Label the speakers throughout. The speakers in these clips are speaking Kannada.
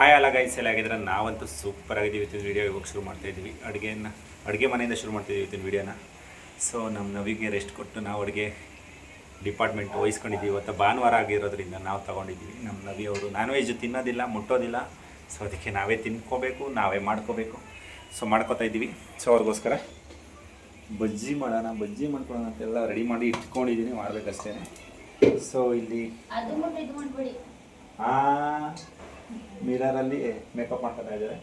Speaker 1: ಆಯ್ ಅಲ್ಲ ಗೈಸ್ ಎಲ್ಲ ಆಗಿದ್ರೆ ನಾವಂತೂ ಸೂಪರ್ ಆಗಿದ್ದೀವಿ ಇವತ್ತಿನ ವೀಡಿಯೋ ಇವಾಗ ಶುರು ಮಾಡ್ತಾ ಇದ್ದೀವಿ. ಅಡುಗೆಯನ್ನು ಅಡುಗೆ ಮನೆಯಿಂದ ಶುರು ಮಾಡ್ತಿದ್ದೀವಿ ಇವತ್ತಿನ ವೀಡಿಯೋನ ಸೊ ನಮ್ಮ ನವಿಗೆ ರೆಸ್ಟ್ ಕೊಟ್ಟು ನಾವು ಅಡುಗೆ ಡಿಪಾರ್ಟ್ಮೆಂಟ್ ವಹಿಸ್ಕೊಂಡಿದ್ದೀವಿ. ಇವತ್ತು ಭಾನುವಾರ ಆಗಿರೋದ್ರಿಂದ ನಾವು ತೊಗೊಂಡಿದ್ದೀವಿ. ನಮ್ಮ ನವಿ ಅವರು ನಾನ್ ವೆಜ್ ತಿನ್ನೋದಿಲ್ಲ ಮುಟ್ಟೋದಿಲ್ಲ. ಸೊ ಅದಕ್ಕೆ ನಾವೇ ತಿನ್ಕೋಬೇಕು ನಾವೇ ಮಾಡ್ಕೋಬೇಕು. ಸೊ ಮಾಡ್ಕೋತಾ ಇದ್ದೀವಿ. ಸೊ ಅವ್ರಿಗೋಸ್ಕರ ಬಜ್ಜಿ ಮಾಡೋಣ ಬಜ್ಜಿ ಮಾಡ್ಕೊಳ್ಳೋಣ ಅಂತೆಲ್ಲ ರೆಡಿ ಮಾಡಿ ಇಟ್ಕೊಂಡಿದ್ದೀನಿ ಮಾಡಬೇಕಷ್ಟೇ ಸೊ ಇಲ್ಲಿ
Speaker 2: ಅದು
Speaker 1: ಮಿರರಲ್ಲಿ ಮೇಕಪ್ ಮಾಡ್ಕೊತಾ ಇದ್ದಾರೆ.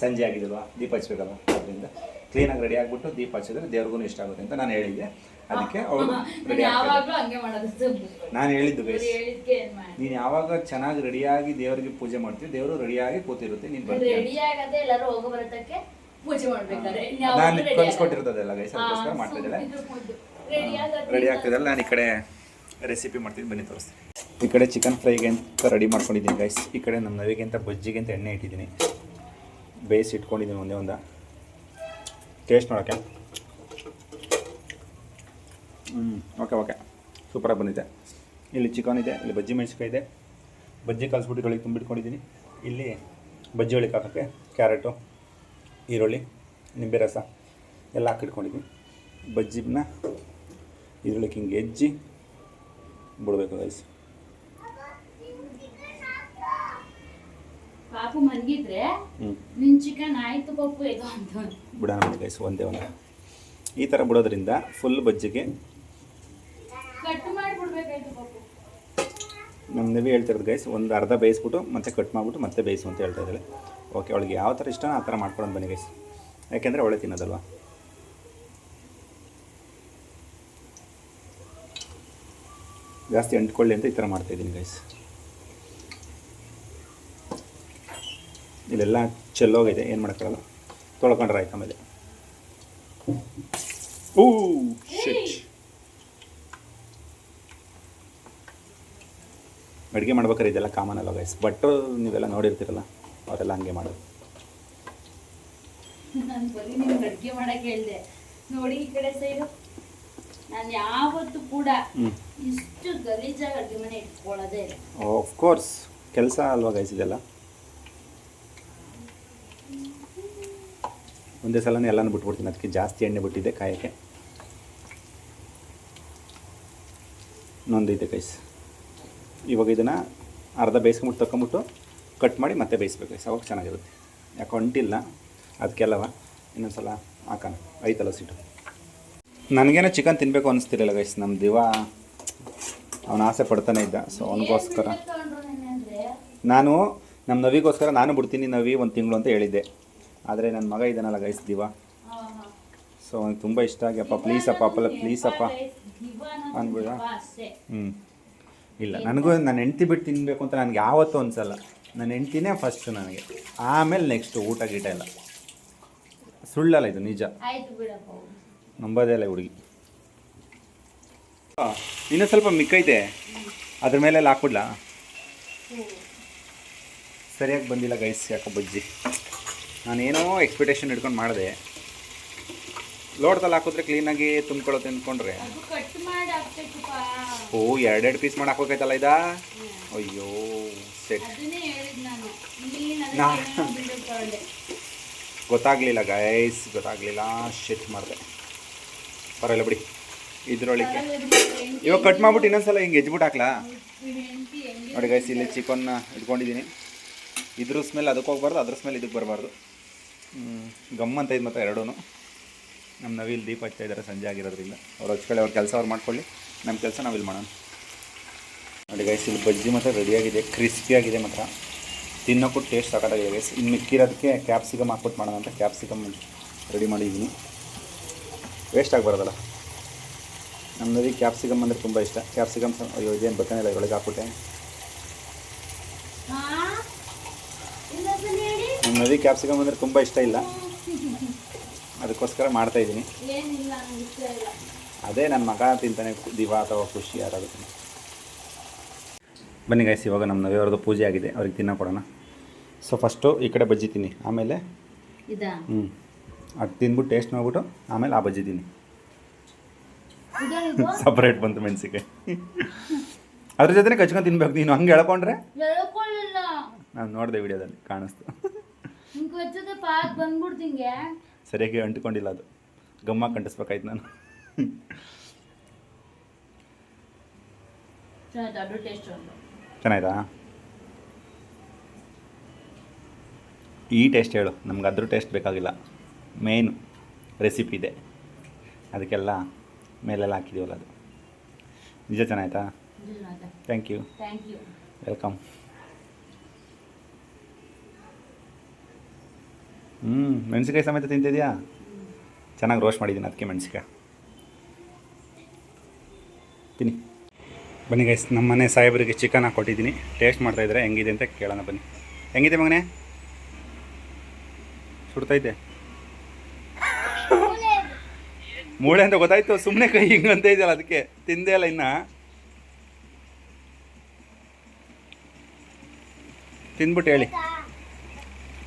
Speaker 1: ಸಂಜೆ ಆಗಿದಲ್ವಾ? ದೀಪ ಹಚ್ಬೇಕಲ್ವ? ಅದರಿಂದ. ಕ್ಲೀನಾಗಿ ರೆಡಿ ಆಗಿಬಿಟ್ಟು ದೀಪ ಹಚ್ಚಿದ್ರೆ ದೇವ್ರಿಗೂ ಇಷ್ಟ ಆಗುತ್ತೆ ಅಂತ ನಾನು ಹೇಳಿದ್ದೆ. ಅದಕ್ಕೆ ಅವಳು ರೆಡಿ. ನಾನು ಹೇಳಿದ್ದು
Speaker 2: ಬೇಸ್
Speaker 1: ನೀನು ಯಾವಾಗ ಚೆನ್ನಾಗಿ ರೆಡಿಯಾಗಿ ದೇವರಿಗೆ ಪೂಜೆ ಮಾಡ್ತೀವಿ ದೇವರು ರೆಡಿಯಾಗಿ ಕೂತಿರುತ್ತೆ ನೀನು ಬರ್ತೀಯ. ನಾನು ಕಲಿಸ್ಕೊಟ್ಟಿರೋದಲ್ಲ ಗೈಸ್ ಅದಕ್ಕೋಸ್ಕರ ಮಾಡ್ತಾ ಇದ್ದಾಳೆ
Speaker 2: ರೆಡಿ ಆಗ್ತದಲ್ಲ
Speaker 1: ರೆಡಿ ಆಗ್ತಿದ್ದಲ್ಲ ನಾನು ಈ ಕಡೆ ರೆಸಿಪಿ ಮಾಡ್ತೀನಿ ಬನ್ನಿ ತೋರಿಸ್ತೀನಿ. ಈ ಕಡೆ ಚಿಕನ್ ಫ್ರೈಗೆ ಅಂತ ರೆಡಿ ಮಾಡ್ಕೊಂಡಿದ್ದೀನಿ ಗೈಸ್ ಈ ಕಡೆ ನಮ್ಮ ನವಿಗೆ ಅಂತ, ಬಜ್ಜಿಗೆ ಅಂತ ಎಣ್ಣೆ ಇಟ್ಟಿದ್ದೀನಿ. ಬೇಯಿಸಿ ಇಟ್ಕೊಂಡಿದ್ದೀನಿ ಒಂದೇ ಒಂದ. ಟೇಸ್ಟ್ ನೋಡೋಕೆ. ಹ್ಞೂ ಓಕೆ ಓಕೆ ಸೂಪರಾಗಿ ಬಂದಿದೆ. ಇಲ್ಲಿ ಚಿಕನ್ ಇದೆ, ಇಲ್ಲಿ ಬಜ್ಜಿ ಮೆಣಸಿನ್ಕಾಯಿ ಇದೆ. ಬಜ್ಜಿ ಕಲಸ್ಬಿಟ್ಟು ಇದ್ರೊಳಗೆ ತುಂಬಿಟ್ಕೊಂಡಿದ್ದೀನಿ. ಇಲ್ಲಿ ಬಜ್ಜಿ ಒಳಗೆ ಹಾಕೋಕ್ಕೆ ಕ್ಯಾರೆಟು, ಈರುಳ್ಳಿ, ನಿಂಬೆ ರಸ ಎಲ್ಲ ಹಾಕಿಟ್ಕೊಂಡಿದ್ದೀನಿ. ಬಜ್ಜಿನ ಈರುಳ್ಳಿ ಹಿಂಗೆ ಹೆಜ್ಜಿ ಬಿಡಬೇಕು ಗೈಸ್
Speaker 2: ಪಾಪು ಮನ್ಗಿದ್ರೆ
Speaker 1: ಹ್ಞೂ
Speaker 2: ನಿನ್ ಚಿಕನ್ ಆಯ್ತು ಪಪ್ಪು ಇದು ಅಂತ.
Speaker 1: ಬಿಡೋಣ ಗೈಸ್ ಒಂದೇ ಒಂದು. ಈ ಥರ ಬಿಡೋದ್ರಿಂದ ಫುಲ್ ಬಜ್ಜಿಗೆ
Speaker 2: ಕಟ್ ಮಾಡ್ಬಿಡ್ಬೇಕಾಯ್ತು ಪಪ್ಪು
Speaker 1: ನಮ್ಮ ನವಿ ಹೇಳ್ತಿರೋದು ಗೈಸ್ ಒಂದು ಅರ್ಧ ಬೇಯಿಸ್ಬಿಟ್ಟು ಮತ್ತೆ ಕಟ್ ಮಾಡಿಬಿಟ್ಟು ಮತ್ತೆ ಬೇಯಿಸು ಅಂತ ಹೇಳ್ತಾ ಇದ್ದಾಳೆ ಓಕೆ ಅವಳಿಗೆ ಯಾವ ಥರ ಇಷ್ಟ ಆ ಥರ ಮಾಡ್ಕೊಂಡು ಬನ್ನಿ ಗೈಸ್ ಯಾಕೆಂದರೆ ಅವಳೆ ತಿನ್ನೋದಲ್ವಾ? ಜಾಸ್ತಿ ಅಂಟ್ಕೊಳ್ಳಿ ಅಂತ ಈ ಥರ ಮಾಡ್ತಾಯಿದ್ದೀನಿ ಗೈಸ್ ಇಲ್ಲೆಲ್ಲ ಚೆಲ್ಲೋಗಿದೆ ಏನು ಮಾಡೋಕ್ಕಾಗಲ್ಲ. ತೊಳ್ಕೊಂಡ್ರೆ ಆಯ್ತು ಆಮೇಲೆ ಓ ಶಿಟ್ ಅಡುಗೆ ಮಾಡ್ಬೇಕಾದ್ರೆ ಇದೆಲ್ಲ ಕಾಮನ್ ಅಲ್ಲ ಗೈಸ್ ಬಟ್ ನೀವೆಲ್ಲ ನೋಡಿರ್ತೀರಲ್ಲ ಅವರೆಲ್ಲ ಹಂಗೆ ಮಾಡೋದು.
Speaker 2: ನಾನು ಬರೀ ನಿಮ್ಗೆ ಅಡ್ಗೆ ಮಾಡಕ್ ಹೇಳ್ದೆ. ನೋಡಿ ಈ ಕಡೆ ಸೈಡು ನಾನು ಯಾವತ್ತೂ ಕೂಡ ಇಷ್ಟು ಗಲೀಜಾಗಿ ಅಡ್ಗೆ ಮನೆ ಇಟ್ಕೊಳ್ಳೋದೇ
Speaker 1: ಆಫ್ ಕೋರ್ಸ್ ಕೆಲಸ ಅಲ್ವಾ ಗೈಸ್ ಇದೆಲ್ಲ? ಒಂದೇ ಸಲನೇ ಎಲ್ಲನೂ ಬಿಟ್ಬಿಡ್ತೀನಿ. ಅದಕ್ಕೆ ಜಾಸ್ತಿ ಎಣ್ಣೆ ಬಿಟ್ಟಿದ್ದೆ ಕಾಯಕ್ಕೆ. ನೊಂದಿದೆ ಗೈಸ್ ಇವಾಗ ಇದನ್ನು ಅರ್ಧ ಬೇಯಿಸ್ಕೊಂಬಿಟ್ಟು ತಗೊಂಬಿಟ್ಟು ಕಟ್ ಮಾಡಿ ಮತ್ತೆ ಬೇಯಿಸ್ಬೇಕು ಗೈಸ್ ಅವಾಗ ಚೆನ್ನಾಗಿರುತ್ತೆ. ಯಾಕೆ ಹೊಂಟಿಲ್ಲ ಅದಕ್ಕೆಲ್ಲವ ಇನ್ನೊಂದು ಸಲ ಹಾಕೋಣ. ಐತಲ್ಲ ಸೀಟು ನನಗೇನೋ ಚಿಕನ್ ತಿನ್ನಬೇಕು ಅನಿಸ್ತಿರಲಿಲ್ಲ ಗೈಸ್ ನಮ್ಮ ದಿವ ಅವನು ಆಸೆ ಪಡ್ತಾನೆ ಇದ್ದ. ಸೊ ಅವನಿಗೋಸ್ಕರ. ನಾನು ನಮ್ಮ ನವಿಗೋಸ್ಕರ ನಾನು ಬಿಡ್ತೀನಿ ನವಿ ಒಂದು ತಿಂಗಳು ಅಂತ ಹೇಳಿದ್ದೆ. ಆದರೆ ನನ್ನ ಮಗ
Speaker 2: ಇದನ್ನೆಲ್ಲ ಗೈಸ್ದೀವ.
Speaker 1: ಸೊ ಅವ್ನಿಗೆ ತುಂಬ ಇಷ್ಟ ಆಗಿ ಅಪ್ಪ ಪ್ಲೀಸ್ ಅಪ್ಪ ಅಪ್ಪಲ್ಲ ಪ್ಲೀಸ್ ಅಪ್ಪ. ಅನ್ಬಿಡ. ಹ್ಞೂ ಇಲ್ಲ ನನಗೂ ನನ್ನ ಹೆಂಡ್ತಿ ಬಿಟ್ಟು ತಿನ್ನಬೇಕು ಅಂತ ನನಗೆ ಯಾವತ್ತೂ ಅನ್ಸಲ್ಲ. ನನ್ನ ಹೆಂಡ್ತಿನೇ ಫಸ್ಟ್ ನನಗೆ. ಆಮೇಲೆ ನೆಕ್ಸ್ಟು ಊಟ ಗೀಟ ಎಲ್ಲ. ಸುಳ್ಳಲ್ಲ ಇದು ನಿಜ. ನಂಬೋದೇ ಇಲ್ಲ ಹುಡುಗಿ. ಇನ್ನೂ ಸ್ವಲ್ಪ ಮಿಕ್ಕೈತೆ ಅದ್ರ ಮೇಲೆ ಹಾಕ್ಬಿಡ್ಲಾ? ಸರಿಯಾಗಿ ಬಂದಿಲ್ಲ ಗೈಸ್ ಯಾಕೋ ಬಜ್ಜಿ. ನಾನೇನೋ ಎಕ್ಸ್ಪೆಕ್ಟೇಷನ್ ಇಟ್ಕೊಂಡು ಮಾಡಿದೆ. ಲೋಡ್ದಲ್ಲಿ ಹಾಕಿದ್ರೆ ಕ್ಲೀನಾಗಿ ತುಂಬ್ಕೊಳ್ಳುತ್ತೆ ಅಂದ್ಕೊಂಡ್ರೆ ಓ ಎರಡೆರಡು ಪೀಸ್ ಮಾಡಿ ಹಾಕೋಕೈತಲ್ಲ ಇದಾ ಅಯ್ಯೋ ಸೆಟ್. ಗೊತ್ತಾಗಲಿಲ್ಲ ಗೈಸ್ ಗೊತ್ತಾಗಲಿಲ್ಲ. ಶೆಟ್ ಮಾಡಿದೆ. ಪರವಾಗಿಲ್ಲ ಬಿಡಿ. ಇದ್ರೊಳಗೆ. ಇವಾಗ ಕಟ್ ಮಾಡ್ಬಿಟ್ಟು ಇನ್ನೊಂದ್ಸಲ ಹಿಂಗೆ ಎಜ್ಬಿಟ್ಟು ಹಾಕ್ಲಾ? ನೋಡಿ ಗೈಸ್ ಇಲ್ಲಿ ಚಿಕನ್ನ ಇಟ್ಕೊಂಡಿದ್ದೀನಿ ಇದ್ರ ಸ್ಮೆಲ್ ಅದಕ್ಕೆ ಹೋಗ್ಬಾರ್ದು ಅದ್ರ ಸ್ಮೆಲ್ ಇದಕ್ಕೆ ಬರಬಾರ್ದು. ಗಮ್ ಅಂತ ಇದು ಮತ್ತೆ ಎರಡೂ ನಮ್ಮ ನವಿಲ್ ದೀಪ ಹಚ್ತಾ ಇದ್ದಾರೆ ಸಂಜೆ ಆಗಿರೋದ್ರಿಂದ. ಅವ್ರು ಹಚ್ಕೊಳ್ಳಿ ಅವ್ರ ಕೆಲಸ ಅವ್ರು ಮಾಡ್ಕೊಳ್ಳಿ. ನಮ್ಮ ಕೆಲಸ ನಾವು ಇಲ್ಲಿ ಮಾಡೋಣ. ನೋಡಿ ಗೈಸ್ ಇಲ್ಲಿ ಬಜ್ಜಿ ಮಾತ್ರ ರೆಡಿಯಾಗಿದೆ ಕ್ರಿಸ್ಪಿಯಾಗಿದೆ ಮಾತ್ರ. ತಿನ್ನೋಕ್ಕೂ ಟೇಸ್ಟ್ ಸಾಕಾಗಿದೆ ಗೈಸ್ ಇನ್ನು ಮಿಕ್ಕಿರೋದಕ್ಕೆ ಕ್ಯಾಪ್ಸಿಕಮ್ ಹಾಕ್ಬಿಟ್ಟು ಮಾಡೋಣ ಅಂತ ಕ್ಯಾಪ್ಸಿಕಮ್ ರೆಡಿ ಮಾಡಿದ್ದೀನಿ ವೇಸ್ಟ್ ಆಗಬಾರ್ದಲ್ಲ. ನಮ್ಮ ನದಿ ಕ್ಯಾಪ್ಸಿಕಮ್ ಅಂದರೆ ತುಂಬ ಇಷ್ಟ. ಕ್ಯಾಪ್ಸಿಕಮ್ ಅಯ್ಯೋ, ಇದೇನು ಬರ್ತಾನಿಲ್ಲ ಒಳಗೆ ಹಾಕ್ಬಿಟ್ಟೆ
Speaker 2: ಹಾ ಇನ್ನೊಂದ್ಸಲ ಹೇಳಿ
Speaker 1: ನಮ್ಮ ನದಿ ಕ್ಯಾಪ್ಸಿಕಮ್ ಅಂದರೆ ತುಂಬ ಇಷ್ಟ ಇಲ್ಲ. ಅದಕ್ಕೋಸ್ಕರ ಮಾಡ್ತಾ
Speaker 2: ಇಲ್ಲ
Speaker 1: ಅದೇ ನನ್ನ ಮಗ ತಿಂತಾನೆ ದಿವ ಅಥವಾ ಖುಷಿ ಯಾರಾಗುತ್ತೆ ಬನ್ನಿ ಗೈಸ್ ಇವಾಗ ನಮ್ಮ ನವಿಯವ್ರದ್ದು ಪೂಜೆ ಆಗಿದೆ. ಅವ್ರಿಗೆ ತಿನ್ನೋ ಕೊಡೋಣ. ಸೊ ಫಸ್ಟು ಈ ಕಡೆ ಬಜ್ಜಿ ತಿನ್ನಿ. ಆಮೇಲೆ ಹ್ಞೂ ಅದು ತಿಂದ್ಬಿಟ್ಟು ಟೇಸ್ಟ್ ನೋಡ್ಬಿಟ್ಟು ಆಮೇಲೆ ಆ ಬಜ್ಜಿ ತಿನ್ನಿ. ಸಪ್ರೇಟ್ ಬಂತು ಮೆಣಸಿಗೆ ಅದ್ರ ಜೊತೆ ಕಚ್ಕೊಂಡು ತಿನ್ಬೇಕು ನೀನು. ಹಂಗೆ ಹೇಳ್ಕೊಂಡ್ರೆ ನಾನು ನೋಡಿದೆ ವಿಡಿಯೋದಲ್ಲಿ ಕಾಣಿಸ್ತು.
Speaker 2: ಹಿಂಗೆ ಹಚ್ಚದ ಪಾಕ್ ಬಂದ್ಬಿಡ್ತು ಹಿಂಗೆ
Speaker 1: ಸರಿಯಾಗಿ ಅಂಟ್ಕೊಂಡಿಲ್ಲ ಅದು. ಗಮ್ಮ ಕಂಟಿಸ್ಬೇಕಾಯ್ತು ನಾನು.
Speaker 2: ಟೇಸ್ಟ್
Speaker 1: ಚೆನ್ನಾಯ್ತಾ? ಈ ಟೇಸ್ಟ್ ಹೇಳು. ನಮ್ಗೆ ಅದ್ರ ಟೇಸ್ಟ್ ಬೇಕಾಗಿಲ್ಲ. ಮೇಯ್ನು ರೆಸಿಪಿ ಇದೆ. ಅದಕ್ಕೆಲ್ಲ ಮೇಲೆಲ್ಲ ಹಾಕಿದೀವಲ್ಲ ಅದು. ನಿಜ ಚೆನ್ನಾಯ್ತಾ? Thank you
Speaker 2: thank you
Speaker 1: welcome ಹ್ಞೂ ಮೆಣಸಿನ್ಕಾಯಿ ಸಮೇತ ತಿಂತಿದ್ಯಾ? ಚೆನ್ನಾಗಿ ರೋಸ್ಟ್ ಮಾಡಿದ್ದೀನಿ ಅದಕ್ಕೆ ಮೆಣಸಿನ್ಕಾಯಿ. ತಿನ್ನಿ. ಬನ್ನಿ ಗೈಸ್ ನಮ್ಮ ಮನೆ ಸಾಹೇಬರಿಗೆ ಚಿಕನ್ ಹಾಕ್ಕೊಟ್ಟಿದ್ದೀನಿ ಟೇಸ್ಟ್ ಮಾಡ್ತಾಯಿದ್ರೆ ಹೆಂಗಿದೆ ಅಂತ ಕೇಳೋಣ ಬನ್ನಿ. ಹೆಂಗಿದೆ ಮಗನೇ? ಸುಡ್ತೈತೆ ಮೂಳೆ ಅಂತ ಗೊತ್ತಾಯ್ತು ಸುಮ್ಮನೆ ಕೈ ಹಿಂಗಂತ ಇದೆಯಲ್ಲ ಅದಕ್ಕೆ ತಿಂದೇ ಅಲ್ಲ ಇನ್ನು. ತಿಂದ್ಬಿಟ್ಟು ಹೇಳಿ.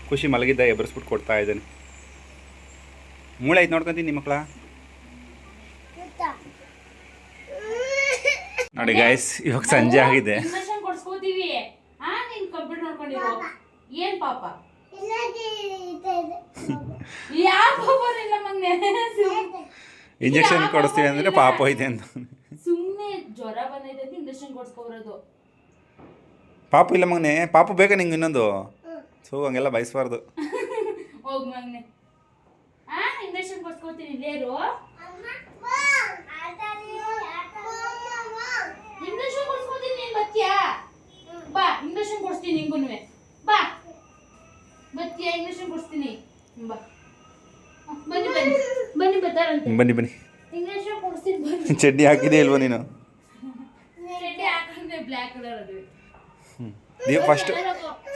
Speaker 1: ಖುಷಿ ಮಲಗಿದ್ದ ಎಬ್ಬರಿಸ್ಬಿಟ್ಟು ಕೊಡ್ತಾ ಇದ್ದಾನೆ. ಮೂಳೆ ಐತೆ ನೋಡ್ಕೊಂತೀನಿ ನಿಮ್ಮ ಮಕ್ಕಳ ನೋಡಿ ಗಾಯ್ಸ್ ಇವಾಗ ಸಂಜೆ ಆಗಿದೆ.
Speaker 2: ಇಂಜೆಕ್ಷನ್
Speaker 1: ಕೊಡಿಸ್ತೀವಿ ಅಂದ್ರೆ ಪಾಪ ಇದೆ ಅಂತ.
Speaker 2: ಸುಮ್ಮನೆ ಜ್ವರ ಬಂದೈತೆ ಇಂಜೆಕ್ಷನ್ ಕೊಡ್ಸ್ಕೊಬರೋದು.
Speaker 1: ಪಾಪು ಇಲ್ಲ ಮಗನೇ. ಪಾಪು ಬೇಕಾ ನಿಂಗೆ ಇನ್ನೊಂದು? ಸೊ ಹಂಗೆಲ್ಲ ಬಯಸ್ಬಾರ್ದು.
Speaker 2: ಹೋಗ್ ಮಗ್ನೆ. ಹಾ ಇಂಜೆಕ್ಷನ್ ಕೊಡ್ಸ್ಕೊತೀನಿ ಇಲ್ಲೇರು ಇಂಜೆಕ್ಷನ್ ಕೊಡ್ಸ್ಕೊತೀನಿ ನೀನ್ ಬತ್ತೀಯಾ? ಬಾ ಇಂಜೆಕ್ಷನ್ ಕೊಡ್ಸ್ತೀನಿ ನಿಂಗುನುವೆ. ಬಾ. ಬತ್ತೀಯಾ ಇಂಜೆಕ್ಷನ್ ಕೊಡ್ಸ್ತೀನಿ. ಬಾ. ಬನ್ನಿ ಬನ್ನಿ. ಬನ್ನಿ ಬರ್ತಾರಂತೆ
Speaker 1: ಬನ್ನಿ ಬನ್ನಿ.
Speaker 2: ಇಂಜೆಕ್ಷನ್ ಕೊಡ್ಸ್ತೀನಿ ಬನ್ನಿ.
Speaker 1: ಚಡ್ಡಿ ಹಾಕಿದೆ ಇಲ್ವಾ ನೀನು?
Speaker 2: ಚಡ್ಡಿ ಹಾಕೊಂಡೆ ಬ್ಲ್ಯಾಕ್ ಕಲರ್ ಅದು.
Speaker 1: ದಿವ್ ಫಸ್ಟ್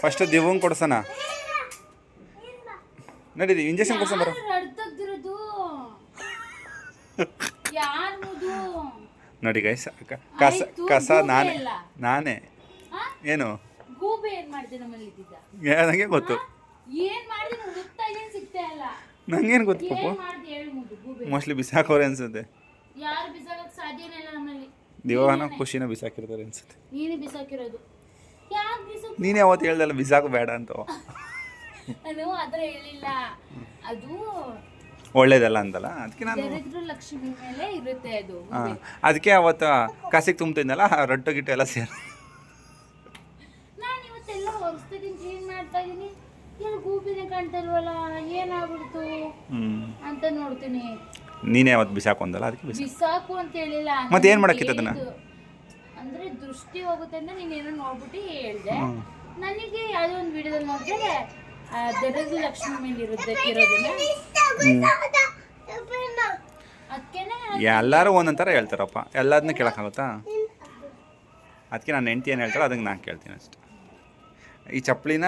Speaker 1: ಫಸ್ಟ್ ದೇವಂಗ್ ಕೊಡ್ಸೋಣ. ನಡೀರಿ ಇಂಜೆಕ್ಷನ್ ಕೊಡ್ಸೋಣ ಬರೋ. ನಡಿ ಗೈಸ್ ಕಸ ಕಸ ನಾನೇ ನಾನೇ. ಏನು? ನನಗೆ ಗೊತ್ತು. ನಂಗೇನು ಗೊತ್ತು
Speaker 2: ಪಪ್ಪು
Speaker 1: ಮೋಸ್ಟ್ಲಿ ಬಿಸಾಕೋರೆ ಅನ್ಸುತ್ತೆ. ದಿವಾನ ಖುಷಿನ ಬಿಸಾಕಿರ್ತಾರೆ ಅನ್ಸುತ್ತೆ.
Speaker 2: ನೀನೇ
Speaker 1: ಯಾವತ್ತು ಹೇಳ್ದಲ್ಲ ಬಿಸಾಕು ಬೇಡ ಅಂತ.
Speaker 2: ನಾನು ಹೇಳಿಲ್ಲ. ಅದು
Speaker 1: ಒಳ್ಳೇದಲ್ಲ ಅಂತಲ್ಲ? ಅದಕ್ಕೆ ನಾನು
Speaker 2: ದರಿದ್ರ ಲಕ್ಷ್ಮಿ ಮೇಲೆ ಇರುತ್ತೆ ಅದು.
Speaker 1: ಹಾಂ. ಅದಕ್ಕೆ ಅವತ್ತು ಕಸಿಗೆ ತುಂಬ್ತಿದ್ನಲ್ಲ ರೊಟ್ಟು ಗಿಟ್ಟು ಎಲ್ಲ ಸೇರಿ
Speaker 2: ನಾನು ಇವತ್ತೆಲ್ಲ ಹೊರಸ್ತಿದ್ದೀನಿ ಕ್ಲೀನ್ ಮಾಡ್ತಾ ಇದೀನಿ. ಏನು ಗೂಬಿನೇ ಕಾಣ್ತಾ ಏನಾಗ್ಬಿಡ್ತು? ಅಂತ ನೋಡ್ತೀನಿ.
Speaker 1: ನೀನೇ ಅವತ್ತು ಬಿಸಾಕು ಅಂದಲ್ಲ ಅದಕ್ಕೆ ಬಿಸಾಕು.
Speaker 2: ಬಿಸಾಕು ಅಂತ ಹೇಳಿಲ್ಲ.
Speaker 1: ಮತ್ತೆ ಏನ್ ಮಾಡಕ್ಕಿತ್ತು ಅದನ್ನ?
Speaker 2: ಅಂದ್ರೆ ದೃಷ್ಟಿ ಹೋಗುತ್ತೆ ಅಂತ ನೀನೇನೋ ನೋಡ್ಬಿಟ್ಟು ಹೇಳ್ದೆ. ನನಗೆ ಯಾವ್ದೋ ಒಂದು ವಿಡಿಯೋದಲ್ಲಿ ನೋಡಿದ್ರೆ ದರದ ಲಕ್ಷ್ಮಿ ಮೇಲೆ ಇರುತ್ತೆ ಇರೋದನ್ನ. ಅದಕ್ಕೇನೆ
Speaker 1: ಎಲ್ಲರೂ ಒಂದೊಂಥರ ಹೇಳ್ತಾರಪ್ಪ. ಎಲ್ಲದನ್ನ ಕೇಳೋಕ್ಕಾಗುತ್ತಾ? ಅದಕ್ಕೆ ನಾನು ಹೆಂಡ್ತಿ ಏನು ಹೇಳ್ತಾರೋ ಅದಕ್ಕೆ ನಾನು ಕೇಳ್ತೀನಿ ಅಷ್ಟೆ. ಈ ಚಪ್ಪಲಿನ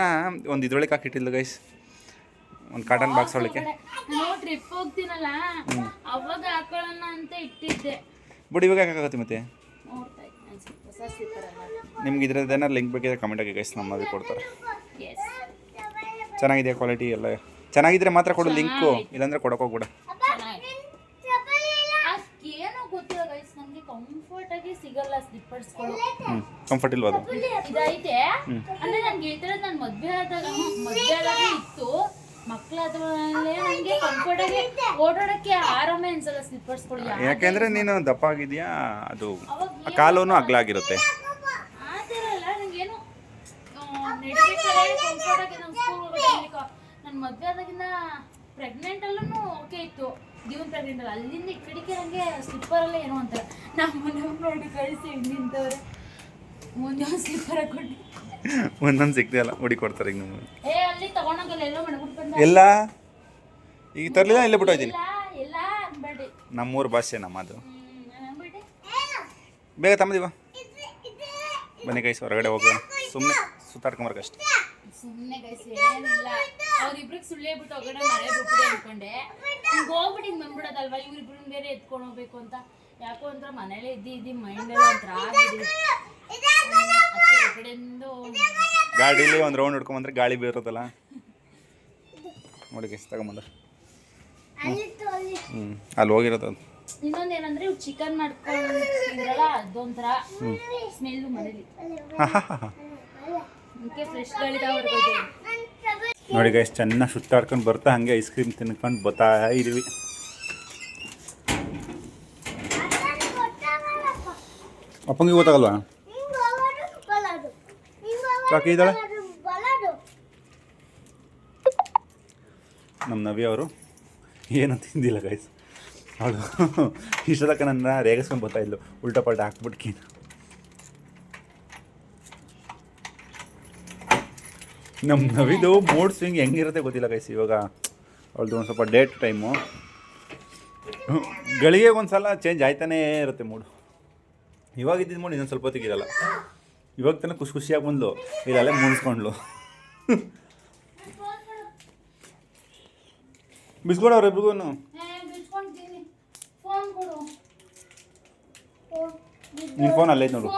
Speaker 1: ಒಂದು ಇದ್ರೊಳಗೆ ಹಾಕಿಟ್ಟಿಲ್ಲ ಗೈಸ್ ಒಂದು ಕಾಟನ್ ಬಾಕ್ಸ್ ಒಳಗೆ.
Speaker 2: ನಾನು ಟ್ರಿಪ್ ಹೋಗ್ತೀನಲ್ಲ. ಅವಾಗ ಹಾಕೊಳ್ಳೋಣ ಅಂತ ಇಟ್ಟಿದ್ದೆ.
Speaker 1: ಬಿಡಿ ಇವಾಗ ಯಾಕಾಗುತ್ತೆ ಮತ್ತೆ? ನಿಮ್ಗೆ ಇದ್ರದ್ದು ಏನಾರು ಲಿಂಕ್ ಬೇಕಿದ್ರೆ ಕಮೆಂಟ್ ಆಗಿ ಗೈಸ್ ನಮ್ಮದು ಕೊಡ್ತಾರೆ.
Speaker 2: ಎಸ್
Speaker 1: ಚೆನ್ನಾಗಿದೆ ಕ್ವಾಲಿಟಿ ಎಲ್ಲ? ಚೆನ್ನಾಗಿದ್ರೆ ಮಾತ್ರ ಕೊಡು ಲಿಂಕು ಇಲ್ಲಾಂದ್ರೆ ಕೊಡೋಕೆ
Speaker 2: ನನಗೆ ಕಂಫರ್ಟ್ ಆಗಿ ಸಿಗಲ್ಲ ಸ್ಲಿಪ್ಪರ್ಸ್ಗಳು
Speaker 1: ಹ್ಞೂ ಕಂಫರ್ಟ್ ಇಲ್ವಾ ಅದು?
Speaker 2: ಇದೈತೆ ಅಂದ್ರೆ ನನ್ಗೆ ಹೇಳ್ತಾರೆ ನಾನು ಮದ್ವೆ ಆದಾಗ ಮದ್ವೆ ಆದಾಗ ಇತ್ತು.
Speaker 1: ಯಾಕೆಂದ್ರೆ ನೀನು ದಪ್ಪ ಆಗಿದ್ಯಾ ಅದು ಕಾಲೂ ಅಗ್ಲಾಗಿರುತ್ತೆ.
Speaker 2: ನನ್ನ ಮದ್ವೆ ಆದಾಗಿಂದ ಪ್ರೆಗ್ನೆಂಟ್ ಅಲ್ಲೂ ಓಕೆ ಇತ್ತು. ಜೀವನ್ ಪ್ರೆಗ್ನೆಂಟ್ ಅಲ್ಲ. ಅಲ್ಲಿಂದ ಈ ಕಡೆಗೆ ನನಗೆ ಸ್ಲಿಪ್ಪರ್ ಅಲ್ಲೇ ಏನೋ ಅಂತಾರೆ. ನಮ್ಮ ಮನೆ ನೋಡಿ ಕಳಿಸಿ ಹಿಂಗೆ ನಿಂತವ್ರೆ. ಮುಂದೆ ಒಂದು ಸ್ಲಿಪ್ಪರ್ ಹಾಕೊಂಡು
Speaker 1: ಒಂದೊಂದು ಸಿಗ್ದೆ ಅಲ್ಲ ಹುಡಿ ಕೊಡ್ತಾರೆ ಈಗ ನಮಗೆ
Speaker 2: ಏ ಅಲ್ಲಿ ತಗೊಂಡೋಗಲ್ಲ ಎಲ್ಲೋ ಮಾಡ್ಬಿಟ್ಟು ಬಂದ.
Speaker 1: ಎಲ್ಲ? ಈಗ ತರಲಿಲ್ಲ ಇಲ್ಲೇ ಬಿಟ್ಟೋಯ್ತೀನಿ
Speaker 2: ಇಲ್ಲ ಎಲ್ಲ ಅನ್ಬೇಡಿ
Speaker 1: ನಮ್ಮೂರು ಭಾಷೆ ನಮ್ಮದು ಬೇಗ ತಮ್ಮದಿವ ಬನ್ನಿ ಕೈಸ್ ಹೊರಗಡೆ ಹೋಗೋಣ. ಸುಮ್ಮನೆ ಸುತ್ತಾಡ್ಕೊಂಬರ್ಕಷ್ಟೆ
Speaker 2: ಸುಮ್ಮನೆ ಗೈಸ್ ಏನಿಲ್ಲ. ಅವ್ರಿಬ್ರಿಗೆ ಸುಳ್ಳೆ ಬಿಟ್ಟು ಹೊಗಡೆ ಮಳೆ ಬಿಟ್ಬಿಡಿ ಅನ್ಕೊಂಡೆ. ಹಿಂಗೆ ಹೋಗ್ಬಿಟ್ಟು ಹಿಂಗೆ ಬಂದ್ಬಿಡೋದಲ್ವಾ? ಇವ್ರಿಬ್ರನ್ನ ಬೇರೆ ಎತ್ಕೊಂಡು ಹೋಗ್ಬೇಕು ಅಂತ. ಯಾಕೋ ಅಂದ್ರೆ ಮನೇಲೇ ಇದ್ದಿ ಇದ್ದಿ ಮೈಂಡೆಲ್ಲ ಒಂಥರ ಆಗಿದೆ. ಹೊರಗಡೆಯಿಂದ
Speaker 1: ಗಾಡೀಲಿ ಒಂದು ರೌಂಡ್ ಹಿಡ್ಕೊಂಬಂದ್ರೆ ಗಾಳಿ ಬೀರೋದಲ್ಲ ನೋಡಿ ಎಷ್ಟು ತಗೊಂಬಂದ ಹ್ಞೂ ಅಲ್ಲಿ ಹೋಗಿರೋದು ಅದು.
Speaker 2: ಇನ್ನೊಂದು ಏನಂದ್ರೆ ಇವ್ರು ಚಿಕನ್ ಮಾಡ್ಕೊಂಡಿದ್ರಲ್ಲ ಅದೊಂಥರ ಸ್ಮೆಲ್ಲು ಮನೇಲಿ. ಅದಕ್ಕೆ ಫ್ರೆಶ್ ಗಳಿದ ಹೊರ್ಗೋದು
Speaker 1: ನೋಡಿ ಗೈಸ್ ಚೆನ್ನಾಗಿ ಸುತ್ತಾಡ್ಕೊಂಡು ಬರ್ತಾ ಹಾಗೆ ಐಸ್ ಕ್ರೀಮ್ ತಿನ್ಕೊಂಡು ಬರ್ತಾ ಇದೀವಿ. ಅಪ್ಪಂಗೆ ಗೊತ್ತಾಗಲ್ವಾ? ಯಾಕೆ ಇದ್ದಾಳೆ? ನಮ್ಮ ನವಿ ಅವರು ಏನು ತಿಂದಿಲ್ಲ ಗೈಸ್ ಅವಳು ಇಷ್ಟ ತನಕ ನನ್ನ ರೇಗಿಸ್ಕೊಂಡು ಬರ್ತಾ ಇದ್ಲು. ಉಲ್ಟಾ ಪಲ್ಟ ಹಾಕ್ಬಿಟ್ಕಿ ನಮ್ಮ ನವಿದು ಮೂಡ್ ಸ್ವಿಂಗ್ ಹೆಂಗಿರುತ್ತೆ ಗೊತ್ತಿಲ್ಲ ಗೈಸ್ ಇವಾಗ. ಅವಳದು ಒಂದು ಸ್ವಲ್ಪ ಡೇಟ್ ಟೈಮು ಗಳಿಗೆ ಒಂದು ಸಲ ಚೇಂಜ್ ಆಯ್ತಾನೇ ಇರುತ್ತೆ ಮೂಡು ಇವಾಗ ಇದ್ದಿದ್ದು ಮೂಡ್ ಇನ್ನೊಂದು ಸ್ವಲ್ಪ ಹೊತ್ತಿಗೆ ಇರಲ್ಲ. ಇವಾಗ ತನಕ ಖುಷಿ ಖುಷಿಯಾಗಿ ಬಂದ್ಲು. ಇಲ್ಲಲ್ಲೇ ಮುಗಿಸ್ಕೊಂಡ್ಲು ಬಿಸ್ಕೊಡ ಅವ್ರಿಬ್ರಿಗೂ
Speaker 2: ಬಿಚ್ಕೊಂತೀನಿ ಫೋನ್ ಕೊಡು.
Speaker 1: ನಿನ್ನ ಫೋನ್ ಅಲ್ಲೈತೆ ನೋಡು.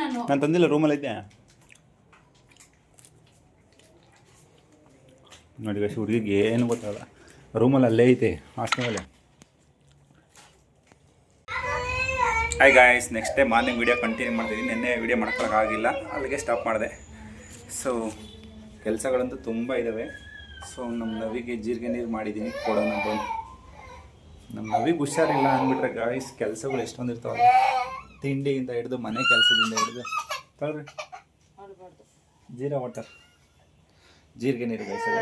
Speaker 2: ನಾನು.
Speaker 1: ನಾನು ತಂದಿಲ್ಲ ರೂಮಲ್ಲಿ ಐತೆ. ನೋಡಿ ಗಶ್ ಹುಡುಗಿಗೆ ಏನು ಗೊತ್ತಾಗಲ್ಲ. ರೂಮಲ್ಲಿ ಅಲ್ಲೇ ಐತೆ ಹಾಸ್ಟೆಲಲ್ಲೇ hi guys next day morning video continue ಮಾಡ್ತಿದ್ದೀನಿ ನಿನ್ನೆ ವೀಡಿಯೋ ಮಾಡ್ಕೊಳಕ್ಕಾಗಿಲ್ಲ ಅಲ್ಲಿಗೆ ಸ್ಟಾಪ್ ಮಾಡಿದೆ. ಸೊ ಕೆಲಸಗಳಂತೂ ತುಂಬ ಇದ್ದಾವೆ ಸೊ ನಮ್ಮ ನವಿಗೆ ಜೀರಿಗೆ ನೀರು ಮಾಡಿದ್ದೀನಿ ಕೊಡೋಣ ಬಂದು ನಮ್ಮ ನವಿಗೆ ಹುಷಾರಿಲ್ಲ ಅಂದ್ಬಿಟ್ರೆ ಗಾಯ್ಸ್ ಕೆಲಸಗಳು ಎಷ್ಟೊಂದು ಇರ್ತಾವೆ ತಿಂಡಿಯಿಂದ ಹಿಡಿದು ಮನೆ ಕೆಲಸದಿಂದ ಹಿಡಿದು.
Speaker 2: ತಳ್ರಿ
Speaker 1: ಜೀರಾ ವಾಟರ್ ಜೀರಿಗೆ ನೀರು ಕಾಯಿಸಲ್ಲ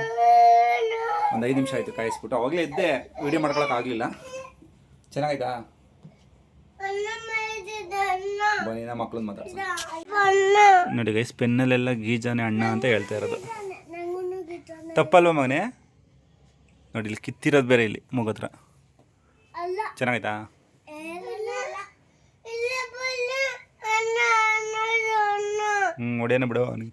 Speaker 1: ಒಂದು ಐದು ನಿಮಿಷ ಆಯಿತು ಕಾಯಿಸ್ಬಿಟ್ಟು. ಅವಾಗಲೇ ಇದ್ದೆ. ವೀಡಿಯೋ ಮಾಡ್ಕೊಳಕ್ಕಾಗಲಿಲ್ಲ ಚೆನ್ನಾಗಾಯ್ತಾ ಬನ್ನಿ ನಮ್ಮ ಮಕ್ಳನ್ನ ಮಾತಾಡ್ಸ ನೋಡಿ ಗೈಸ್ ಪೆನ್ನಲ್ಲೆಲ್ಲ ಗೀಜಾನೆ ಅಣ್ಣ ಅಂತ ಹೇಳ್ತಾ ಇರೋದು. ತಪ್ಪಲ್ವ ಮಗನೇ? ನೋಡಿ ಇಲ್ಲಿ ಕಿತ್ತಿರೋದು ಬೇರೆ ಇಲ್ಲಿ ಮುಗತ್ರ ಚೆನ್ನಾಗಾಯ್ತಾ ಹ್ಞೂ ಒಡೆಯನ ಬಿಡು ಅವನಿಗೆ.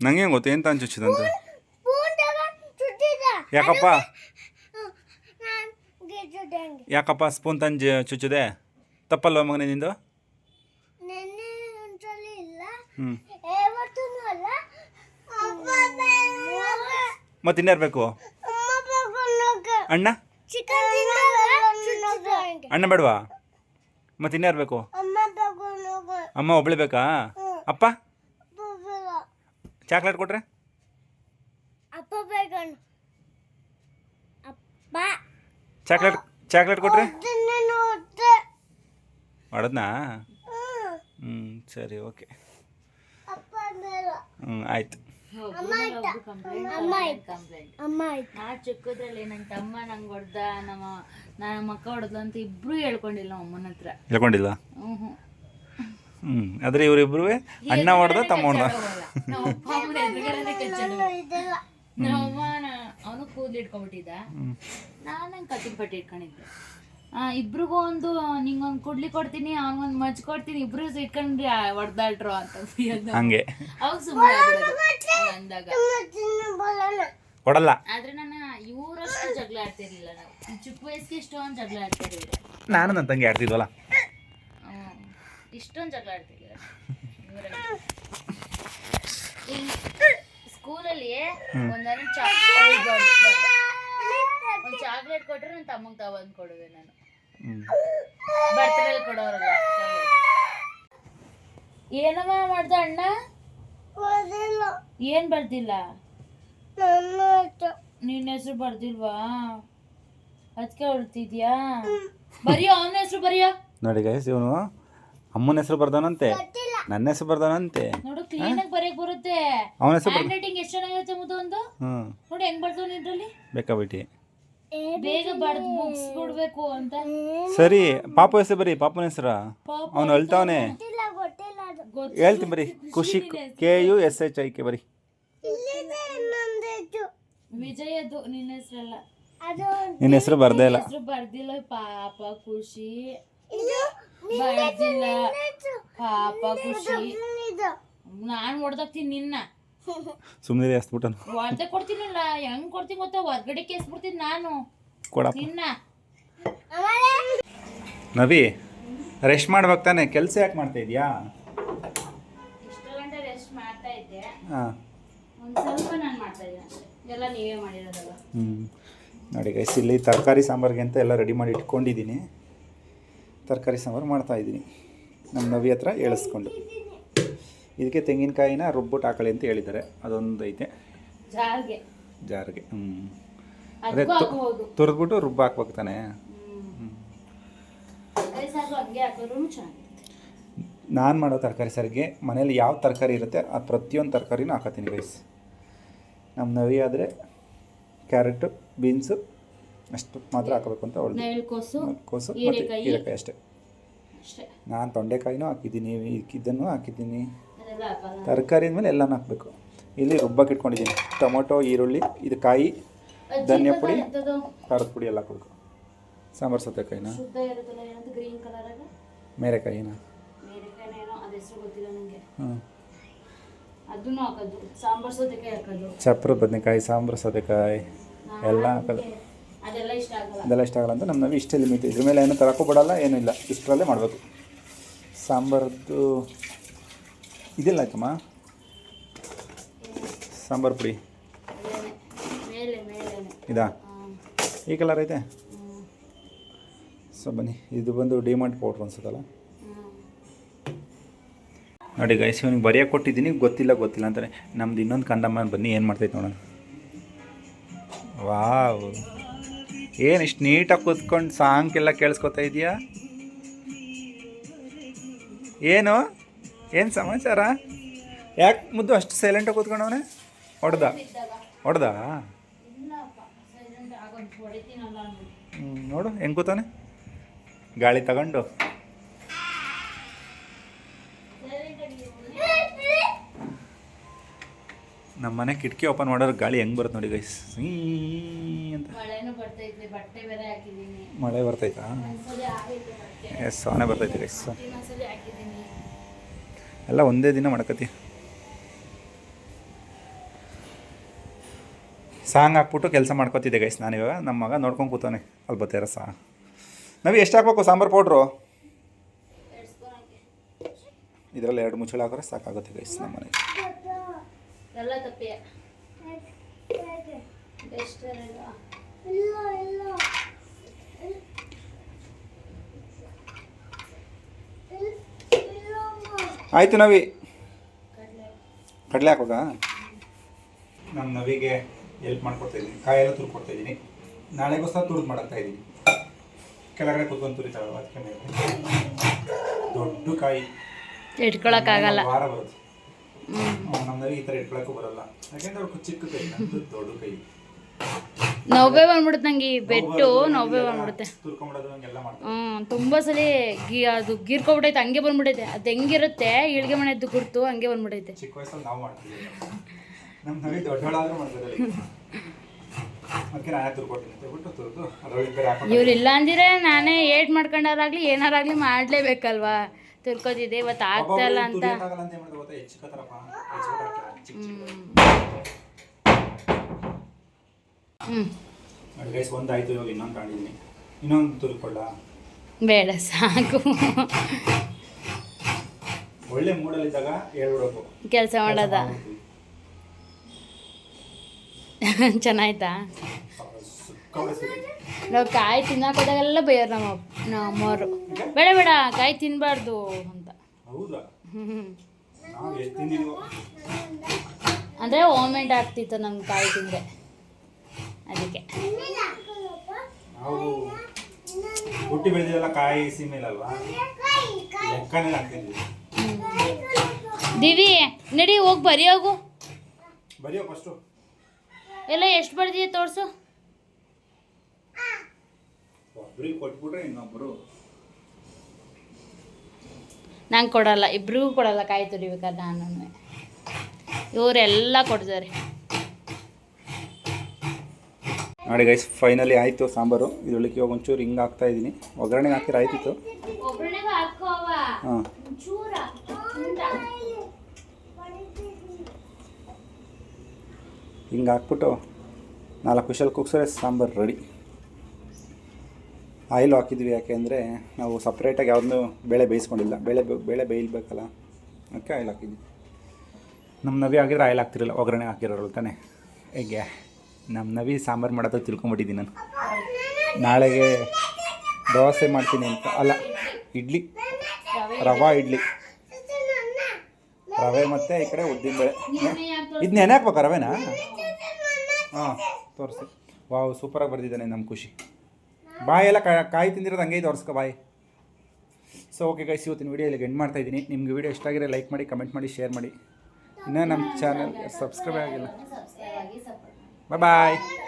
Speaker 1: ನಂಗೆ ಗೊತ್ತು? ಏನು ತಾನು ಚುಚ್ಚಿದಂತ? ಯಾಕಪ್ಪ? ಯಾಕಪ್ಪ ಸ್ಪೂನ್ ತಂದು ಚುಚ್ಚಿದೆ? ತಪ್ಪಲ್ವ ಮಗನೇ ನಿಂದು?
Speaker 3: ನೆನ್ನೆ ಒಂದ್ಸಲ ಇಲ್ಲ.
Speaker 1: ಹ್ಞೂ ಮತ್ತೆ ಇನ್ಯಾರು ಬೇಕು? ಅಣ್ಣ?
Speaker 3: ಚಿಕನ್
Speaker 1: ಅಣ್ಣ ಬೇಡವಾ? ಮತ್ತೆ ಇನ್ಯಾರು ಬೇಕು?
Speaker 3: ಅಮ್ಮ ತಗೊಂಡೋಗ
Speaker 1: ಅಮ್ಮ ಒಬ್ಳೆ ಬೇಕಾ? ಅಪ್ಪ? ಚಾಕ್ಲೇಟ್ ಕೊಟ್ರೆ
Speaker 3: ಅಪ್ಪ ಬೇಕಣ್ಣ ಅಪ್ಪ
Speaker 1: ಚಾಕ್ಲೇಟ್ ಚಾಕ್ಲೇಟ್ ಕೊಟ್ರಿ?
Speaker 3: ಮಾಡದ್ನಾ?
Speaker 1: ಹೊಡೆದ್ನಾ
Speaker 3: ಹ್ಮ್.
Speaker 1: ಹ್ಞೂ ಸರಿ ಓಕೆ. ಹ್ಞೂ ಆಯ್ತು.
Speaker 2: ಕಂಪ್ಲೇಂಟ್
Speaker 3: ಅಮ್ಮ ಆಯ್ತು.
Speaker 2: ಕಂಪ್ಲೇಂಟ್
Speaker 3: ಅಮ್ಮ ಆಯ್ತು?
Speaker 2: ನಾ ಚಿಕ್ಕದ್ರಲ್ಲಿ ನನ್ನ ತಮ್ಮ ನಂಗೆ ಹೊಡ್ದ ನಮ್ಮ ನನ್ನ ಅಕ್ಕ ಹೊಡೆದ್ಲು ಅಂತ ಇಬ್ರು ಹೇಳ್ಕೊಂಡಿಲ್ಲ ನಮ್ಮ ಅಮ್ಮನ ಹತ್ರ.
Speaker 1: ಹೇಳ್ಕೊಂಡಿಲ್ಲ?
Speaker 2: ಹ್ಞೂ ಹ್ಞೂ
Speaker 1: ಹ್ಞೂ ಆದರೆ ಇವರಿಬ್ರು ಅಣ್ಣ ಹೊಡೆದ ತಮ್ಮ ಹೊಡೆದ.
Speaker 2: ನಮ್ಮ ಅವನು ಕೂದಲು ಇಟ್ಕೊಂಡ್ಬಿಟ್ಟಿದ್ದ. ನಾನು ಹಂಗೆ ಕತ್ತಿನ ಪಟ್ಟಿ ಇಟ್ಕೊಂಡಿದ್ದೆ. ಇಬ್ರಿಗೂ ಒಂದು ನಿಂಗೊಂದು ಕುಡ್ಲಿ ಕೊಡ್ತೀನಿ ಅವನಿಗೊಂದು ಮಜ್ ಕೊಡ್ತೀನಿ ಇಬ್ರು ಇಟ್ಕೊಂಡ್ರಿ ಹೊಡೆದಾಡ್ರು ಅಂತ.
Speaker 1: ಹಂಗೆ.
Speaker 2: ಅವಾಗ ಸುಮ್ಮನೆ ಅಂದಾಗ.
Speaker 1: ಕೊಡಲ್ಲ.
Speaker 2: ಆದ್ರೆ ನಾನು ಇವರಷ್ಟು ಜಗಳ ಆಡ್ತಿರ್ಲಿಲ್ಲ ನಾವು. ಚಿಕ್ಕ ವಯಸ್ಸಿಗೆ ಇಷ್ಟೊಂದು ಜಗಳ ಆಡ್ತಿರ್ಲಿಲ್ಲ
Speaker 1: ನಾನು ನನ್ನ ತಂಗಿ ಆಡ್ತಿದ್ವಲ್ಲ.
Speaker 2: ಇಷ್ಟೊಂದು ಜಗಳ ಆಡ್ತಿರ್ಲಿಲ್ಲ ಸ್ಕೂಲಲ್ಲಿ ಒಂದರ ಒಂದು ಚಾಕ್ಲೇಟ್ ಕೊಟ್ರೆ ನನ್ನ ತಮ್ಮಂಗೆ ತಗೊಂಡು ಕೊಡುವೆ ನಾನು.
Speaker 1: ಬರ್ತಡೇಲಿ
Speaker 2: ಬರ್ತಡೇ ಕೊಡೋರಲ್ಲ ಏನಮ್ಮ ಮಾಡ್ದ ಅಣ್ಣ?
Speaker 3: ಏನು
Speaker 2: ಏನ್ ಬರ್ದಿಲ್ಲ?
Speaker 3: ನನ್ನ
Speaker 2: ಹೆಸರು. ಬರ್ದಿಲ್ವಾ? ಅದಕ್ಕೆ ಹೊಡ್ತಿದ್ಯಾ ಬರಿಯೋ ಅವನ ಹೆಸರು ಬರಿಯೋ.
Speaker 1: ನೋಡಿ ಗೈಸ್ ಇವನು ಅಮ್ಮನ ಹೆಸರು ಬರ್ದಾನಂತೆ. ನನ್ನ ಹೆಸರು ಬರ್ದಾನಂತೆ.
Speaker 2: ನೋಡು ಕ್ಲೀನ್ ಆಗಿ ಬರೆಯಕ್ ಬರುತ್ತೆ.
Speaker 1: ಅವನ ಹೆಸರು
Speaker 2: ಹ್ಯಾಂಡ್ ರೈಟಿಂಗ್ ಎಷ್ಟು ಚೆನ್ನಾಗಿರುತ್ತೆ ಮುದ್ದು ಒಂದು?
Speaker 1: ಹ್ಞೂ
Speaker 2: ನೋಡಿ ಹೆಂಗ್ ಬರ್ದು ಇದ್ರಲ್ಲಿ?
Speaker 1: ಬೇಕಾ ಬಿಟ್ಟು
Speaker 2: ಬೇಗ ಬರ್ದು ಬುಕ್ಸ್ ಕೊಡ್ಬೇಕು ಅಂತ.
Speaker 1: ಸರಿ ಪಾಪ ಹೆಸರು ಬರೀ ಪಾಪನ ಹೆಸರ. ಅವನು ಅಳ್ತಾವನೆ
Speaker 3: ಗೊತ್ತಿಲ್ಲ ಗೊತ್ತಿಲ್ಲ
Speaker 1: ಹೇಳ್ತೀನಿ ಬರೀ Khushi K U S H I K ಬರೀ.
Speaker 2: ವಿಜಯದು ನಿನ್ನ ಹೆಸರಲ್ಲ.
Speaker 3: ಅದು
Speaker 1: ನಿನ್ನ ಹೆಸರು ಬರ್ದೇ ಇಲ್ಲ.
Speaker 2: ಹೆಸರು ಬರ್ದಿಲ್ಲ ಪಾಪ ಖುಷಿ.
Speaker 3: ಇದು
Speaker 2: ಬರ್ದಿಲ್ಲ. ಪಾಪ ಖುಷಿ.
Speaker 3: ಇದು
Speaker 2: ನಾನ್ ಹೊಡ್ದಾಕ್ತೀನಿ ನಿನ್ನ.
Speaker 1: ಸುಮ್ಮನೆ ಹಸ್ಬಿಟ್ಟನು
Speaker 2: ಹೊಡ್ದೆ ಕೊಡ್ತೀನಿಲ್ಲ ಹೆಂಗ್ ಕೊಡ್ತೀನಿ ಗೊತ್ತಾ? ಹೊರ್ಗಡೆ ಕೇಸ್ಬಿಡ್ತೀನಿ ನಾನು.
Speaker 1: ಕೊಡಪ್ಪ.
Speaker 2: ನಿನ್ನ.
Speaker 1: ನವಿ ರೆಸ್ಟ್ ಮಾಡ್ಬೇಕು ತಾನೆ. ಕೆಲಸ ಯಾಕೆ ಮಾಡ್ತಾ ಇದೀಯಾ?
Speaker 2: ಇಷ್ಟು ಗಂಟೆ ರೆಸ್ಟ್ ಮಾಡ್ತಾ ಇದ್ದೆ.
Speaker 1: ಹಾಂ.
Speaker 2: ಒಂದ್ ಸ್ವಲ್ಪ ನಾನು ಮಾಡ್ತಾ ಇದ್ದೆ ಎಲ್ಲ ನೀವೇ ಮಾಡಿರೋದಲ್ಲ
Speaker 1: ಹ್ಞೂ ನೋಡಿ ಗೈಸ್ ಇಲ್ಲಿ ತರಕಾರಿ ಸಾಂಬಾರಿಗೆ ಅಂತ ಎಲ್ಲ ರೆಡಿ ಮಾಡಿ ಇಟ್ಕೊಂಡಿದ್ದೀನಿ. ತರಕಾರಿ ಸಾಂಬಾರು ಮಾಡ್ತಾಯಿದ್ದೀನಿ ನಮ್ಮ ನವಿ ಹತ್ರ ಏಳಿಸ್ಕೊಂಡು ಇದಕ್ಕೆ ತೆಂಗಿನಕಾಯಿನ ರುಬ್ಬಿಟ್ಟು ಹಾಕೊಳ್ಳಿ ಅಂತ ಹೇಳಿದ್ದಾರೆ. ಅದೊಂದು ಐತೆ.
Speaker 2: ಜಾರ್ಗೆ.
Speaker 1: ಜಾರಿಗೆ ಹ್ಞೂ ಅದೇ ತುರಿದ್ಬಿಟ್ಟು ರುಬ್ಬ ಹಾಕ್ಬೇಕು ತಾನೆ? ನಾನು ಮಾಡೋ ತರಕಾರಿ ಸರಿಗೆ ಮನೇಲಿ ಯಾವ ತರಕಾರಿ ಇರುತ್ತೆ ಆ ಪ್ರತಿಯೊಂದು ತರಕಾರಿನೂ ಹಾಕತ್ತೀನಿ ಗೈಸ್ ನಮ್ಮ ನವಿ ಆದರೆ ಕ್ಯಾರೆಟು ಬೀನ್ಸು ಅಷ್ಟು ಮಾತ್ರ ಹಾಕಬೇಕು ಅಂತ ಒಳ್ಳೆ
Speaker 2: ಕೋಸು
Speaker 1: ಕೋಸು ಮತ್ತು
Speaker 2: ಹೀರೆಕಾಯಿ.
Speaker 1: ಅಷ್ಟೇ. ನಾನು ತೊಂಡೆಕಾಯಿನೂ ಹಾಕಿದ್ದೀನಿ ಇದನ್ನು ಹಾಕಿದ್ದೀನಿ. ತರಕಾರಿ ಅಂದಮೇಲೆ ಎಲ್ಲನೂ ಹಾಕಬೇಕು. ಇಲ್ಲಿ ರುಬ್ಬಕ್ಕೆ ಇಟ್ಕೊಂಡಿದ್ದೀನಿ. ಟೊಮೊಟೊ ಈರುಳ್ಳಿ ಇದು ಕಾಯಿ ಧನಿಯಾ ಪುಡಿ ಖಾರದ ಪುಡಿ ಎಲ್ಲ ಹಾಕಬೇಕು. ಸಾಂಬಾರು ಸೌತೆಕಾಯಿನ ಮೇರೆಕಾಯಿನ
Speaker 2: ಹಾಕೋದು
Speaker 1: ಚಪ್ರ ಬದನೆಕಾಯಿ ಸಾಂಬಾರು ಸೌತೆಕಾಯಿ ಎಲ್ಲ ಹಾಕೋದು.
Speaker 2: ನನಗೆ ಅದೆಲ್ಲ ಇಷ್ಟ ಆಗಲ್ಲ.
Speaker 1: ಅದೆಲ್ಲ ಇಷ್ಟ ಆಗಲ್ಲ ಅಂತ ನಮ್ಮ ನಾವು ಇಷ್ಟೇ ಲಿಮಿಟ್ ಇದ್ರ ಮೇಲೆ ಏನು ತರಕ್ಕೂ ಬಿಡಲ್ಲ ಏನೂ ಇಲ್ಲ. ಇಷ್ಟರಲ್ಲೇ ಮಾಡಬೇಕು. ಸಾಂಬಾರದ್ದು ಇದಿಲ್ಲ ಆಯ್ತಮ್ಮ? ಸಾಂಬಾರು ಪುಡಿ. ಇದಾ? ಈ ಕಲರ್ ಐತೆ? ಸೊ ಬನ್ನಿ ಇದು ಬಂದು ಡಿಮಾಂಡ್ ಪೌಡ್ರ್ ಅನ್ಸುತ್ತಲ್ಲ? ನೋಡಿ ಗೈಸ್ ಇವನಿಗೆ ಬರೆಯೋಕೆ ಕೊಟ್ಟಿದ್ದೀನಿ ಗೊತ್ತಿಲ್ಲ ಗೊತ್ತಿಲ್ಲ ಅಂತಾರೆ. ನಮ್ದು ಇನ್ನೊಂದು ಕಂದಮ್ಮ ಬನ್ನಿ ಏನು ಮಾಡ್ತೈತೆ ನೋಡೋಣ. ವಾವ್. ಏನು ಇಷ್ಟು ನೀಟಾಗಿ ಕೂತ್ಕೊಂಡು ಸಾಂಗ್ಕೆಲ್ಲ ಕೇಳಿಸ್ಕೊತಾ ಇದೆಯಾ? ಏನು? ಏನು ಸಮಾಚಾರ? ಯಾಕೆ ಮುದ್ದು ಅಷ್ಟು ಸೈಲೆಂಟಾಗಿ ಕೂತ್ಕೊಂಡವನೆ? ಹೊಡೆದ? ಹೊಡೆದ? ಹ್ಮ್, ನೋಡು ಹೆಂಗೆ ಕೂತಾನೆ ಗಾಳಿ ತಗೊಂಡು. ನಮ್ಮ ಮನೆ ಕಿಟಕಿ ಓಪನ್ ಮಾಡೋರು ಗಾಳಿ ಹೆಂಗೆ ಬರುತ್ತೆ ನೋಡಿ ಗೈಸ್ ಅಂತ. ಮಳೆ ಬರ್ತೈತಾ ಎಸ್ ಸೊನೆ ಬರ್ತೈತೆ ಗೈಸ್ ಎಲ್ಲ ಒಂದೇ ದಿನ ಮಾಡ್ಕತಿ. ಸಾಂಗ್ ಹಾಕ್ಬಿಟ್ಟು ಕೆಲಸ ಮಾಡ್ಕೊತಿದ್ದೆ ಗೈಸ್ ನಾನಿವಾಗ ನಮ್ಮ ಮಗ ನೋಡ್ಕೊಂಡು ಕೂತಾನೆ ಅಲ್ಲಿ ಬತ್ತೇರ ಸಾ ನಾವು ಎಷ್ಟು ಹಾಕ್ಬೇಕು ಸಾಂಬಾರು ಪೌಡ್ರು? ಇದರಲ್ಲಿ ಎರಡು ಮುಚ್ಚಳ ಹಾಕಿದ್ರೆ ಸಾಕಾಗುತ್ತೆ ಗೈಸ್ ನಮ್ಮ ಮನೆಗೆ
Speaker 2: ಎಲ್ಲ ತಪ್ಪೆ ಬೆಸ್ಟ್
Speaker 3: ಇಲ್ಲ ಇಲ್ಲ
Speaker 1: ಆಯಿತು ನವಿ.
Speaker 2: ಕಡಲೆ
Speaker 1: ಹಾಕೋದಾ ನಾನು ನಮ್ಮ ನವಿಗೆ ಎಲ್ಪ್ ಮಾಡ್ಕೊಡ್ತಾ ಇದ್ದೀನಿ. ಕಾಯೆಲ್ಲ ತುರ್ಕೊಡ್ತಾ ಇದ್ದೀನಿ. ನಾಳೆಗೋಸ್ಕರ ತುರ್ದು ಮಾಡಾಕ್ತಾ ಇದ್ದೀನಿ. ಕೆಳಗಡೆ ಕುತ್ಕೊಂಡು ತುರಿತಾಳಲ್ಲ ಅದಕ್ಕೆ ಮೇಲೆ. ದೊಡ್ಡ ಕಾಯಿ.
Speaker 2: ಇಟ್ಕೊಳಕ್ಕಾಗಲ್ಲ.
Speaker 1: ವಾರ ಬರುತ್ತೆ. ನಮ್ಮ ನವಿ ಈ ಥರ ಇಟ್ಕೊಳಕ್ಕೂ ಬರಲ್ಲ. ಯಾಕೆಂದ್ರೆ ಅವ್ರು ಚಿಕ್ಕ ಕೈ ದೊಡ್ಡ ಕೈ
Speaker 2: ನೋವೇ ಬಂದ್ಬಿಡುತ್ತೆ ನಂಗೆ ಈ ಬೆಟ್ಟು ನೋವೇ ಬಂದ್ಬಿಡುತ್ತೆ. ಹ್ಞೂ ತುಂಬ ಸಲ ಗಿ ಅದು ಗೀರ್ಕೊಬಿಟ್ಟೈತೆ ಹಂಗೆ ಬಂದ್ಬಿಟ್ಟೈತೆ ಅದು ಹೆಂಗಿರುತ್ತೆ ಇಳಿಗೆ ಮನೆದ್ದು ಗುರ್ತು ಹಂಗೆ ಬಂದ್ಬಿಟ್ಟೈತೆ
Speaker 1: ಚಿಕ್ಕ ವಯಸ್ಸಲ್ಲಿ ನಾವು ಮಾಡ್ತೀವಿ. ನಮ್ಮ ನವಿ ದೊಡ್ಡವಳಾದ್ರೂ ಮಾಡ್ತಾರೆ ಅದಕ್ಕೆ ನಾನು ತುರ್ಕೊಡ್ತೀನಿ ಅಂತ ಹೇಳ್ಬಿಟ್ಟು ತುರ್ದು ಅದ್ರೊಳಗೆ ಬೇರೆ ಹಾಕೊಂಡು
Speaker 2: ಇವ್ರು ಇಲ್ಲ ಅಂದಿರೆ ನಾನೇ ಏಟ್ ಮಾಡ್ಕೊಂಡಾರಾಗ್ಲಿ ಏನಾರಾಗ್ಲಿ ಮಾಡ್ಲೇಬೇಕಲ್ವಾ? ತಿರ್ಕೋತಿದ್ದೆ ಇವತ್ತು ಆಗ್ತಾ ಇಲ್ಲ ಅಂತ
Speaker 1: ತುರಿಯಕ್ಕಾಗಲ್ಲ ಅಂತ ಏನ್ ಮಾಡ್ತಾರೆ ಗೊತ್ತಾ ಹೆಚ್ಚಿಕತ್ತಾರಪ್ಪ ಹೆಚ್ಚಿಕತ್ತಾರ ಚಿಕ್ಕ ಚಿಕ್ಕ
Speaker 2: ಹ್ಞೂ
Speaker 1: ನೋಡಿ ಗೈಸ್ ಒಂದು ಆಯ್ತು ಇವಾಗ ಇನ್ನೊಂದು ಕಾಣಿದ್ದೀನಿ ಇನ್ನೊಂದು ತುರ್ಕೊಳ್ಳ.
Speaker 2: ಬೇಡ ಸಾಕು.
Speaker 1: ಒಳ್ಳೆ ಮೂಡಲ್ಲಿದ್ದಾಗ ಹೇಳ್ಬಿಡೋಕು.
Speaker 2: ಕೆಲಸ ಮಾಡೋದ. ಚೆನ್ನಾಯ್ತಾ? ನಾವು ಕಾಯಿ ತಿನ್ನಕ್ಕೆ ಹೋದಾಗೆಲ್ಲ ಬೈಯೋರು ನಮ್ಮ ನಮ್ಮ ಅಮ್ಮವ್ರು ಬೇಡ ಬೇಡ ಕಾಯಿ ತಿನ್ನಬಾರ್ದು ಅಂತ. ಅಂದರೆ ಓಮೆಂಟ್ ಆಗ್ತಿತ್ತು ನಮ್ಗೆ ಕಾಯಿ ತಿಂದರೆ. ಅದಕ್ಕೆ.
Speaker 1: ಹುಟ್ಟಿ ಬೆಳೆದಿಲ್ಲ ಕಾಯಿ ಸೀಮೆಲಲ್ವಾ? ಲೆಕ್ಕನೇ ಹಾಕ್ತಿದ್ವಿ
Speaker 2: ದಿವಿ ನಡಿ ಹೋಗಿ ಬರೀ ಹೋಗು
Speaker 1: ಬರೆಯೋ ಫಸ್ಟು
Speaker 2: ಎಲ್ಲ ಎಷ್ಟು ಬರ್ದಿದೆ ತೋರಿಸು.
Speaker 1: ಒಬ್ರಿಗೆ ಕೊಟ್ಬಿಟ್ರೆ ಇನ್ನೊಬ್ಬರು
Speaker 2: ನಂಗೆ ಕೊಡಲ್ಲ ಇಬ್ರಿಗೂ ಕೊಡಲ್ಲ ಕಾಯಿ ತುರಿಬೇಕಾದ್ರೆ ನಾನು ಇವರೆಲ್ಲ ಕೊಡ್ತಾರೆ.
Speaker 1: ನೋಡಿ ಗೈಸ್ ಫೈನಲಿ ಆಯಿತು ಸಾಂಬಾರು. ಇದರೊಳಗೆ ಇವಾಗ ಒಂಚೂರು ಹಿಂಗೆ ಹಾಕ್ತಾ ಇದ್ದೀನಿ ಒಗ್ಗರಣೆ ಹಾಕಿರ ಆಯ್ತಿತ್ತು. ಹಾಂ. ಹಿಂಗೆ ಹಾಕ್ಬಿಟ್ಟು ನಾಲ್ಕು ವಿಷಲ್ ಕುಗ್ಸಿದ್ರೆ ಸಾಂಬಾರು ರೆಡಿ ಆಯಿಲ್ ಹಾಕಿದ್ವಿ ಯಾಕೆಂದರೆ ನಾವು ಸಪ್ರೇಟಾಗಿ ಯಾವುದನ್ನೂ ಬೇಳೆ ಬೇಯಿಸ್ಕೊಂಡಿಲ್ಲ. ಬೇಳೆ ಬೆ- ಬೇಳೆ ಬೇಯಲ್ಬೇಕಲ್ಲ ಅದಕ್ಕೆ ಆಯಿಲ್ ಹಾಕಿದ್ವಿ. ನಮ್ಮ ನವಿ ಆಗಿದ್ರೆ ಆಯಿಲ್ ಹಾಕ್ತಿರಲ್ಲ ಒಗ್ಗರಣೆ ಹಾಕಿರೋರು ತಾನೆ. ಹೇಗೆ? ನಮ್ಮ ನವಿ ಸಾಂಬಾರು ಮಾಡೋದು ತಿಳ್ಕೊಂಬಿಟ್ಟಿದ್ದೀನಿ ನಾನು. ನಾಳೆಗೆ ದೋಸೆ ಮಾಡ್ತೀನಿ ಅಂತ. ಅಲ್ಲ, ಇಡ್ಲಿ. ರವಾ ಇಡ್ಲಿ. ರವೆ ಮತ್ತು ಈ ಕಡೆ
Speaker 2: ಉದ್ದಿನ ಬೇಳೆ.
Speaker 1: ಇದು ನೆನೆ ಹಾಕ್ಬೇಕಾ ರವೆನಾ? ಹಾಂ, ತೋರಿಸಿ. ವಾವ್, ಸೂಪರಾಗಿ ಬರ್ದಿದ್ದಾನೆ ನಮ್ಮ ಖುಷಿ. ಬಾಯಿ ಎಲ್ಲ ಕಾ- ಕಾಯಿ ತಿಂದಿರೋದು ಹಂಗೆ ತೋರಿಸ್ಕೊ ಬಾಯಿ. ಸೊ ಓಕೆ ಗೈಸ್ ಇವತ್ತಿನ ವೀಡಿಯೋ ಇಲ್ಲಿಗೆ ಎಂಡ್ ಮಾಡ್ತಾ ಇದ್ದೀನಿ. ನಿಮ್ಗೆ ವೀಡಿಯೋ ಇಷ್ಟ ಆಗಿರೋ ಲೈಕ್ ಮಾಡಿ ಕಮೆಂಟ್ ಮಾಡಿ ಶೇರ್ ಮಾಡಿ. ಇನ್ನೂ ನಮ್ಮ ಚಾನಲ್ ಸಬ್ಸ್ಕ್ರೈಬ್ ಆಗಿಲ್ಲ.
Speaker 2: ಸಬ್ಸ್ಕ್ರೈಬ್ ಆಗಿ ಸಪೋರ್ಟ್
Speaker 1: ಬಾಯ್ ಬಾಯ್